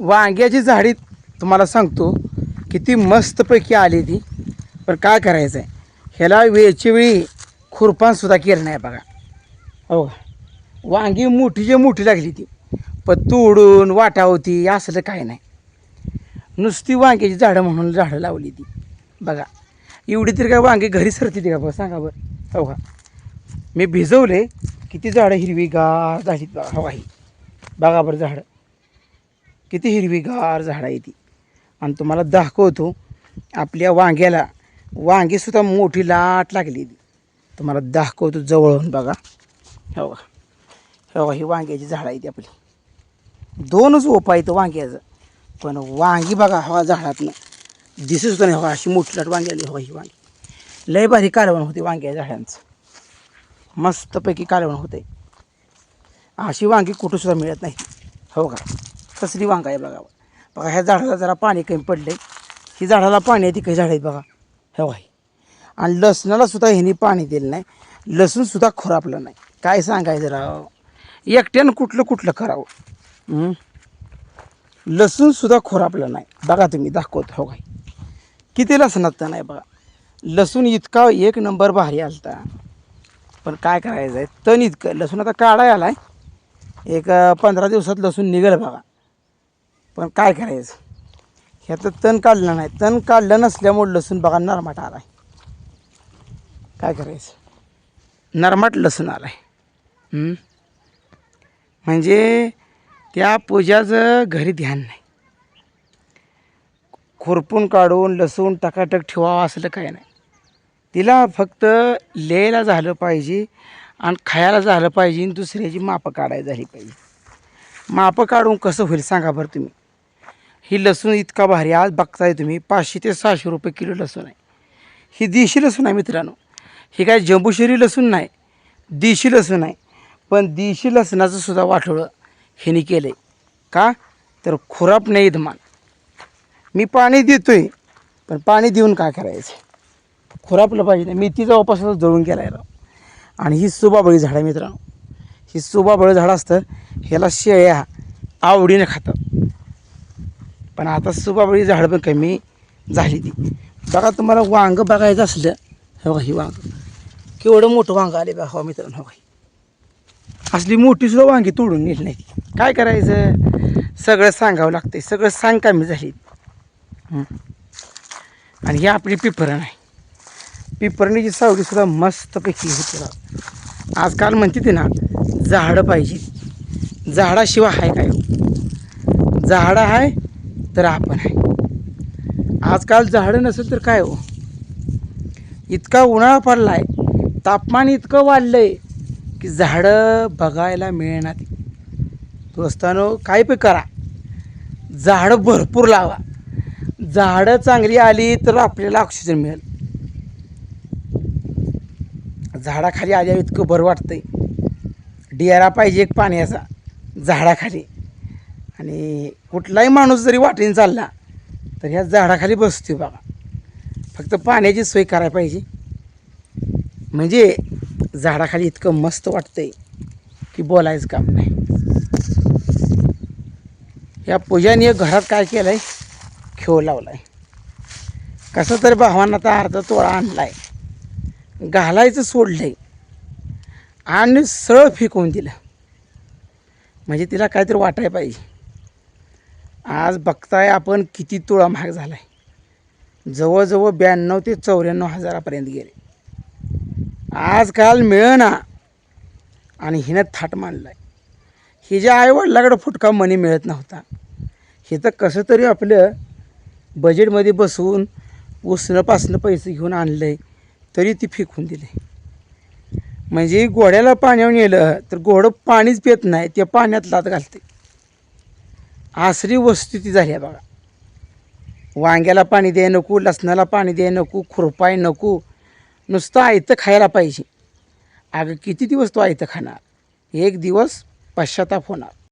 वांग्याची झाडी तुम्हाला सांगतो किती मस्तपैकी आली ती. पण काय करायचं आहे ह्याला वेळच्या वेळी खुरपानसुद्धा केलं नाही बघा. हो वांगी मोठीच्या मोठी लागली ती. पण तोडून वाटा होती असलं काय नाही. नुसती वांग्याची झाडं म्हणून झाडं लावली ती. बघा. एवढी तरी काय वांगी घरी सरती ती का बघा सांगा बरं. हो का? मी भिजवले किती झाडं हिरवीगार झालीत बघा. हो ही. बघा बरं झाडं. किती हिरवीगार झाडं आहे ती. आणि तुम्हाला दाखवतो आपल्या वांग्याला वांगीसुद्धा मोठी लाट लागली तुम्हाला दाखवतो जवळून बघा. हो का हो ही वांग्याची झाडं आहे ती आपली. दोनच ओपा येतं वांग्याचं. पण वांगी बघा हवा झाडातनं. दिसत सुद्धा नाही. हवा अशी मोठी लाट वांगी आली. हवा ही वांगी. लय भारी कालवण होते वांग्या झाडांचं. मस्तपैकी कालवण होते अशी वांगी कुठंसुद्धा मिळत नाही. हो का? कसली वांगा आहे बघा. बघा ह्या झाडाला जरा पाणी कमी पडलं आहे ही झाडाला पाणी आहे ती काही झाड आहेत बघा. हो आहे आणि लसणाला सुद्धा ह्यांनी पाणी दिलं नाही. लसूणसुद्धा खुरापलं नाही. काय सांगायचं जरा एकट्यानं कुठलं कुठलं करावं? लसूणसुद्धा खुरापलं नाही. बघा तुम्ही दाखवत. हो काय किती लसणात नाही बघा. लसूण इतका एक नंबर भारी आलता. पण काय करायचं आहे तण इतकं. लसूण आता काढाय आहे एक पंधरा दिवसात लसूण निघेल बघा. पण काय करायचं? ह्याचं तण काढलं नाही. तण काढलं नसल्यामुळे लसूण बघा नरमाट आला आहे काय करायचं? नरमाट लसूण आला आहे म्हणजे त्या पूजाचं घरी ध्यान नाही. खुरपून काढून लसूण टकाटक ठेवावं असलं काय नाही. तिला फक्त लिहायला झालं पाहिजे आणि खायला झालं पाहिजे आणि दुसऱ्याची मापं काढायला झाली पाहिजे. मापं काढून कसं होईल सांगा बरं तुम्ही. ही लसूण इतका भारी आज बघताय तुम्ही पाचशे ते सहाशे रुपये किलो लसूण आहे. ही देशी लसूण आहे मित्रांनो. ही काय जंबुशेरी लसूण नाही देशी लसूण आहे. पण देशी लसणाचं सुद्धा वाटोळं ह्याने केलं आहे का? तर खुराप नाही धमान मी पाणी देतो आहे पण पाणी देऊन काय करायचं खुरापलं पाहिजे नाही. मेथीचा वापस जळून गेला आहे राव. आणि ही सुबाबळी झाडं आहे मित्रांनो. ही सुबाबळी झाडं असतं ह्याला शेळ्या आवडीने खातात. पण आता सुबाबळी झाडं पण कमी झाली ती. बघा तुम्हाला वांग बघायचं असलं हे बघा ही वांग. केवढं मोठं वांग आले बघा हो मित्रांनो हो बघा असली मोठीसुद्धा वांगी तोडून नेली नाही काय करायचं? सगळं सांगावं लागतंय. सगळं सांग कमी झाली. आणि ही आपली पिपरण आहे पिपरणीची सावलीसुद्धा मस्तपैकी होती बघा आजकाल म्हणते ते ना झाडं पाहिजे. झाडाशिवाय आहे काय हो? झाडं आहे तर आपण आहे. आजकाल झाडं नसेल तर काय हो? इतका उन्हाळा पडला आहे तापमान इतकं वाढलं आहे की झाडं बघायला मिळणार दोस्तानो काय पण करा. झाडं भरपूर लावा. झाडं चांगली आली तर आपल्याला ऑक्सिजन मिळेल. झाडाखाली आल्यावर इतकं बरं वाटतंय. डियारा पाहिजे एक पाण्याचा झाडाखाली. आणि कुठलाही माणूस जरी वाटेने चालला तर ह्या झाडाखाली बसतो बघा. फक्त पाण्याची सोय करायला पाहिजे. म्हणजे झाडाखाली इतकं मस्त वाटतंय की बोलायचं काम नाही. या पूजाने घरात काय केलं आहे खेळ लावला आहे कसं तरी भावांना आता अर्धा तोळा आणला आहे घालायचं सोडलं आहे आणि सरळ फेकून दिलं. म्हणजे तिला काहीतरी वाटायला पाहिजे. आज बघताय आपण किती तुळा महाग झाला आहे जवळजवळ ब्याण्णव ते चौऱ्याण्णव हजारापर्यंत गेले. आजकाल मिळना. आणि हिनं थाट मांडला आहे हिच्या आईवडिलाकडं फुटका मनी मिळत नव्हता. हे तर कसं तरी आपलं बजेटमध्ये बसवून उसणं पासणं पैसे घेऊन आणलं आहे तरी ती फेकून दिले म्हणजे घोड्याला पाण्यावर नेलं तर घोडं पाणीच पित नाही त्या पाण्यात लात घालते आसरी वस्तू झाली आहे बघा. वांग्याला पाणी द्याय नको लसणाला पाणी द्याय नको खुरपाय नको नुसतं आयतं खायला पाहिजे. अगं किती दिवस तो आयतं खाणार? एक दिवस पश्चाताप होणार.